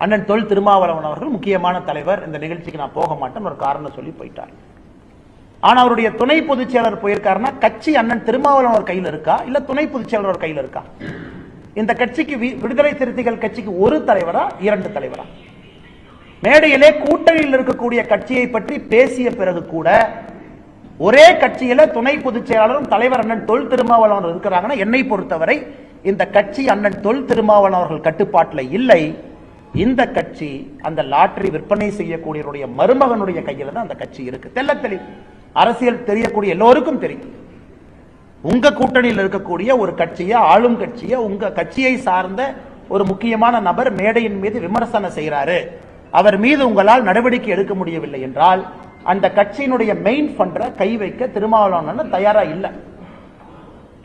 அண்ணன் தொல் திருமாவளவன் அவர்கள் முக்கியமான தலைவர். இந்த நிகழ்ச்சிக்கு நான் போக மாட்டேன் ஒரு காரணம் சொல்லி போயிட்டார். ஆனா அவருடைய துணை பொதுச் செயலர் போயிருக்காருன்னா கட்சி அண்ணன் திருமாவளவன் அவர் கையில் இருக்கா? இல்ல துணை பொதுச் செயலர் கையில் இருக்கா? இந்த கட்சிக்கு வி- விடுதலை சிறுத்தைகள் கட்சிக்கு ஒரு தலைவரா இரண்டு தலைவரா? மேடையிலே கூட்டணியில் இருக்கக்கூடிய கட்சியை பற்றி பேசிய பிறகு கூட ஒரே கட்சியில துணை பொதுச் செயலாளரும் தலைவர் அண்ணன் தொல் திருமாவளவன் இருக்கிறாங்கன்னா என்னை பொறுத்தவரை இந்த கட்சி அண்ணன் தொல் திருமாவளவன் அவர்கள் கட்டுப்பாட்டில் இல்லை. இந்த கட்சி அந்த லாட்டரி விற்பனை செய்யக்கூடியவருடைய மருமகனுடைய கையில தான் அந்த கட்சி இருக்கு. தெல்ல தெளிவு. அரசியல் தெரியக்கூடிய எல்லோருக்கும் தெரியும். உங்க கூட்டணியில் இருக்கக்கூடிய ஒரு கட்சியை ஆளும் கட்சியை உங்க கட்சியை சார்ந்த ஒரு முக்கியமான நபர் மேடையின் மீது விமர்சனம் செய்கிறாரு அவர் மீது உங்களால் நடவடிக்கை எடுக்க முடியவில்லை என்றால் அந்த கட்சியினுடைய மெயின் ஃபண்டரை கை வைக்க திருமாவளவன் தயாரா இல்லை.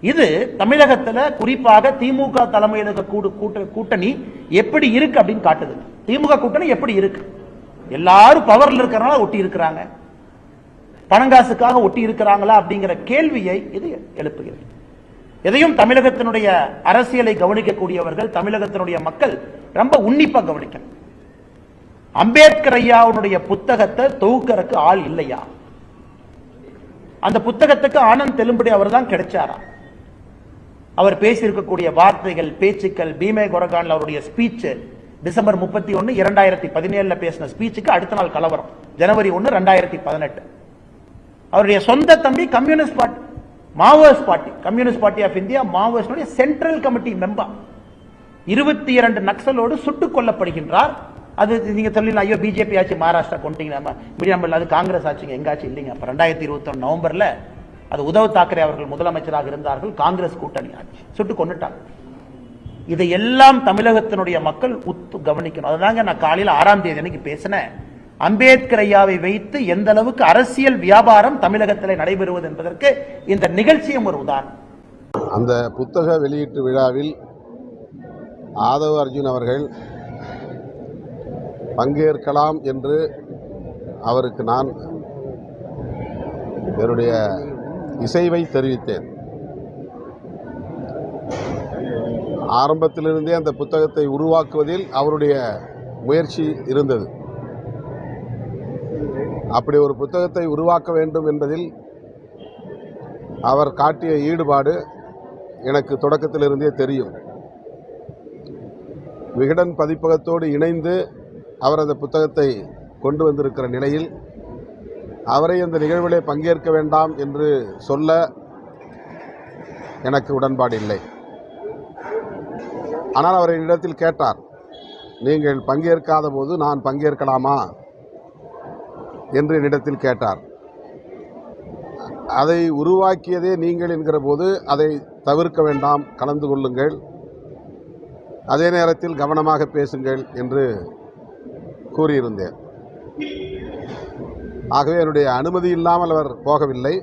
இது தமிழகத்துல குறிப்பாக திமுக தலைமையில் இருக்க கூட்ட- கூட்டணி எப்படி இருக்கு அப்படின்னு காட்டுது. திமுக கூட்டணி எப்படி இருக்கு? எல்லாரும் பவர்ல இருக்கிறனால ஒட்டி இருக்கிறாங்க. பணங்காசுக்காக ஒட்டி இருக்கிறாங்களா அப்படிங்கிற கேள்வியை இது எழுப்புகிறது. எதையும் தமிழகத்தினுடைய அரசியலை கவனிக்கக்கூடியவர்கள் தமிழகத்தினுடைய மக்கள் ரொம்ப உன்னிப்பா கவனிக்கணும். அம்பேத்கர் ஐயாவுடைய புத்தகத்தை தொகுக்கறக்கு ஆள் இல்லையா? அந்த புத்தகத்துக்கு ஆனந்த் தெலும்படி அவர் தான் கிடைச்சாரா? அவர் பேசியிருக்கக்கூடிய வார்த்தைகள் பேச்சுக்கள் பீமே கொரகான்ல அவருடைய ஸ்பீச் டிசம்பர் முப்பத்தி ஒன்னு இரண்டாயிரத்தி பதினேழுல பேசின ஸ்பீச்சுக்கு அடுத்த நாள் கலவரம். ஜனவரி ஒன்னு ரெண்டாயிரத்தி பதினெட்டு. அவருடைய சொந்த தம்பி communist party Maoist party communist party of India மாவோயிஸ்டுடைய central committee member இருபத்தி இரண்டு நக்சலோடு சுட்டுக் கொல்லப்படுகின்றார். அது நீங்க சொல்லலாம் ஐயோ பிஜேபி ஆச்சு மகாராஷ்டிரா கொண்டீங்க நம்ம மீடியம் அது காங்கிரஸ் ஆட்சிங்க எங்காச்சும் இல்லைங்க. அப்ப ரெண்டாயிரத்தி இருபத்தி நவம்பர்ல அது உத்தவ் தாக்கரே அவர்கள் முதலமைச்சராக இருந்தார்கள் காங்கிரஸ் கூட்டணி ஆட்சி. சுட்டு கொண்டுட்டாங்க இதை எல்லாம் தமிழகத்தினுடைய மக்கள் உத்து கவனிக்கணும். அதுதாங்க நான் காலையில் ஆறாம் தேதி அன்னைக்கு பேசினேன். அம்பேத்கர் ஐயாவை வைத்து எந்த அளவுக்கு அரசியல் வியாபாரம் தமிழகத்தில் நடைபெறுவது என்பதற்கு இந்த நிகழ்ச்சியும் ஒரு உதாரணம். அந்த புத்தக வெளியீட்டு விழாவில் ஆதவ அர்ஜுன் அவர்கள் பங்கேற்கலாம் என்று அவருக்கு நான் என்னுடைய இசைவை தெரிவித்தேன். ஆரம்பத்திலிருந்தே அந்த புத்தகத்தை உருவாக்குவதில் அவருடைய முயற்சி இருந்தது. அப்படி ஒரு புத்தகத்தை உருவாக்க வேண்டும் என்பதில் அவர் காட்டிய ஈடுபாடு எனக்கு தொடக்கத்திலிருந்தே தெரியும். விகடன் பதிப்பகத்தோடு இணைந்து அவர் அந்த புத்தகத்தை கொண்டு வந்திருக்கிற நிலையில் அவரை அந்த நிகழ்விலே பங்கேற்க வேண்டாம் என்று சொல்ல எனக்கு உடன்பாடு இல்லை. ஆனால் அவரை என்னிடத்தில் கேட்டார் நீங்கள் பங்கேற்காத போது நான் பங்கேற்கலாமா? என்று என்னிடத்தில் கேட்டார். அதை உருவாக்கியதே நீங்கள் என்கிற போது அதை தவிர்க்க வேண்டாம் கலந்து கொள்ளுங்கள். அதே நேரத்தில் கவனமாக பேசுங்கள் என்று கூறியிருந்தேன். ஆகவே என்னுடைய அனுமதி இல்லாமல் அவர் போகவில்லை.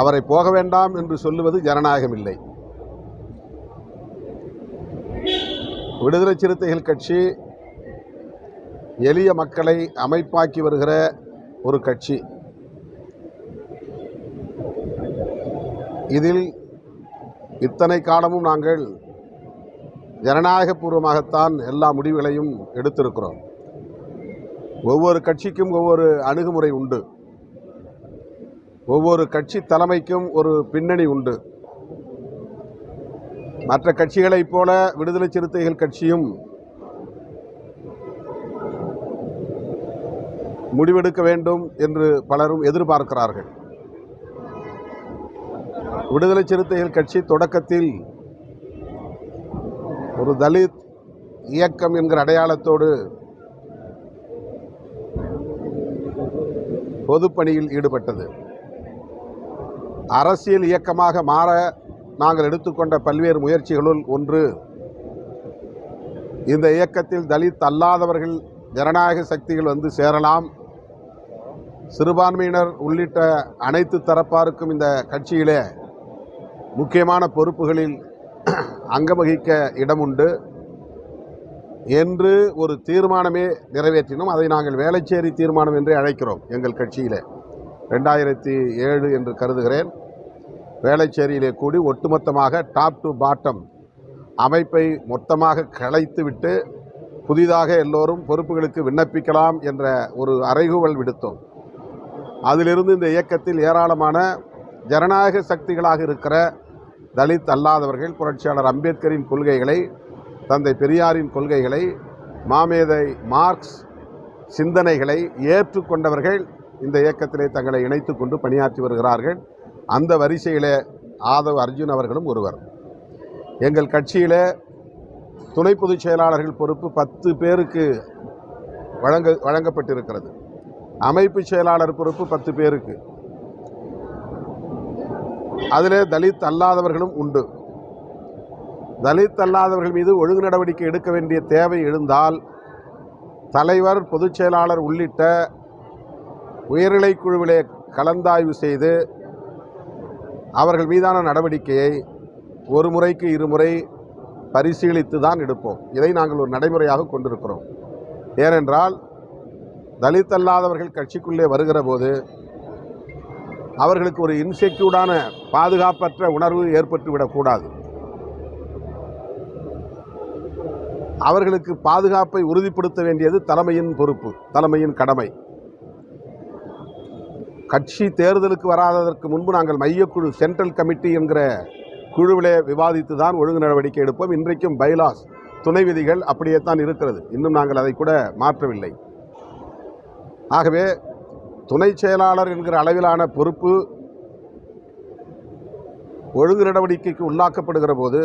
அவரை போக வேண்டாம் என்று சொல்லுவது ஜனநாயகம் இல்லை விடுதலை சிறுத்தைகள் கட்சி எளிய மக்களை அமைப்பாக்கி வருகிற ஒரு கட்சி. இதில் இத்தனை காலமும் நாங்கள் ஜனநாயகபூர்வமாகத்தான் எல்லா முடிவுகளையும் எடுத்திருக்கிறோம். ஒவ்வொரு கட்சிக்கும் ஒவ்வொரு அணுகுமுறை உண்டு. ஒவ்வொரு கட்சி தலைமைக்கும் ஒரு பின்னணி உண்டு. மற்ற கட்சிகளைப் போல விடுதலை சிறுத்தைகள் கட்சியும் முடிவெடுக்க வேண்டும் என்று பலரும் எதிர்பார்க்கிறார்கள். விடுதலை சிறுத்தைகள் கட்சி தொடக்கத்தில் ஒரு தலித் இயக்கம் என்கிற அடையாளத்தோடு பொதுப்பணியில் ஈடுபட்டது. அரசியல் இயக்கமாக மாற நாங்கள் எடுத்துக்கொண்ட பல்வேறு முயற்சிகளுள் ஒன்று இந்த இயக்கத்தில் தலித் அல்லாதவர்கள் ஜனநாயக சக்திகள் வந்து சேரலாம். சிறுபான்மையினர் உள்ளிட்ட அனைத்து தரப்பாருக்கும் இந்த கட்சியிலே முக்கியமான பொறுப்புகளில் அங்கம் வகிக்க இடம் உண்டு என்று ஒரு தீர்மானமே நிறைவேற்றினோம். அதை நாங்கள் வேளச்சேரி தீர்மானம் என்றே அழைக்கிறோம் எங்கள் கட்சியிலே. ரெண்டாயிரத்தி ஏழு என்று கருதுகிறேன். வேளச்சேரியிலே கூடி ஒட்டுமொத்தமாக டாப் டு பாட்டம் அமைப்பை மொத்தமாக களைத்துவிட்டு புதிதாக எல்லோரும் பொறுப்புகளுக்கு விண்ணப்பிக்கலாம் என்ற ஒரு அறைகூவல் விடுத்தோம். அதிலிருந்து இந்த இயக்கத்தில் ஏராளமான ஜனநாயக சக்திகளாக இருக்கிற தலித் அல்லாதவர்கள் புரட்சியாளர் அம்பேத்கரின் கொள்கைகளை தந்தை பெரியாரின் கொள்கைகளை மாமேதை மார்க்ஸ் சிந்தனைகளை ஏற்றுக்கொண்டவர்கள் இந்த இயக்கத்திலே தங்களை இணைத்து கொண்டு பணியாற்றி வருகிறார்கள். அந்த வரிசையிலே ஆதவ் அர்ஜுன் அவர்களும் ஒருவர். எங்கள் கட்சியில் துணை பொதுச் செயலாளர்கள் பொறுப்பு பத்து பேருக்கு வழங்க வழங்கப்பட்டிருக்கிறது. அமைப்பு செயலாளர் பொறுப்பு பத்து பேருக்கு. அதிலே தலித் அல்லாதவர்களும் உண்டு. தலித் அல்லாதவர்கள் மீது ஒழுங்கு நடவடிக்கை எடுக்க வேண்டிய தேவை எழுந்தால் தலைவர் பொதுச் செயலாளர் உள்ளிட்ட உயர்நிலை குழுவிலே கலந்தாய்வு செய்து அவர்கள் மீதான நடவடிக்கையை ஒரு முறைக்கு இருமுறை பரிசீலித்து தான் எடுப்போம். இதை நாங்கள் ஒரு நடைமுறையாக கொண்டிருக்கிறோம். ஏனென்றால் தலித் அல்லாதவர்கள் கட்சிக்குள்ளே வருகிற போது அவர்களுக்கு ஒரு இன்செக்யூர்டான பாதுகாப்பற்ற உணர்வு ஏற்பட்டுவிடக்கூடாது அவர்களுக்கு பாதுகாப்பை உறுதிப்படுத்த வேண்டியது தலைமையின் பொறுப்பு தலைமையின் கடமை. கட்சி தேர்தலுக்கு வராததற்கு முன்பு நாங்கள் மையக்குழு சென்ட்ரல் கமிட்டி என்கிற குழுவிலே விவாதித்து தான் ஒழுங்கு நடவடிக்கை எடுப்போம். இன்றைக்கும் பைலாஸ் துணை விதிகள் அப்படியே தான் இருக்கிறது. இன்னும் நாங்கள் அதை கூட மாற்றவில்லை. ஆகவே துணை செயலாளர் என்கிற அளவிலான பொறுப்பு ஒழுங்கு நடவடிக்கைக்கு உள்ளாக்கப்படுகிற போது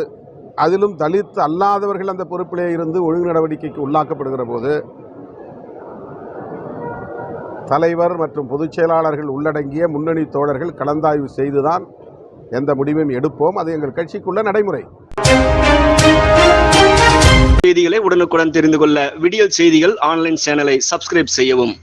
அதிலும் தலித் அல்லாதவர்கள் அந்த பொறுப்பிலே இருந்து ஒழுங்கு நடவடிக்கைக்கு உள்ளாக்கப்படுகிற போது தலைவர் மற்றும் பொதுச் செயலாளர்கள் உள்ளடங்கிய முன்னணி தோழர்கள் கலந்தாய்வு செய்துதான் எந்த முடிவையும் எடுப்போம். அது எங்கள் கட்சிக்குள்ள நடைமுறை. செய்திகளை உடனுக்குடன் தெரிந்து கொள்ள விடியல் செய்திகள் ஆன்லைன் சேனலை சப்ஸ்கிரைப் செய்யவும்.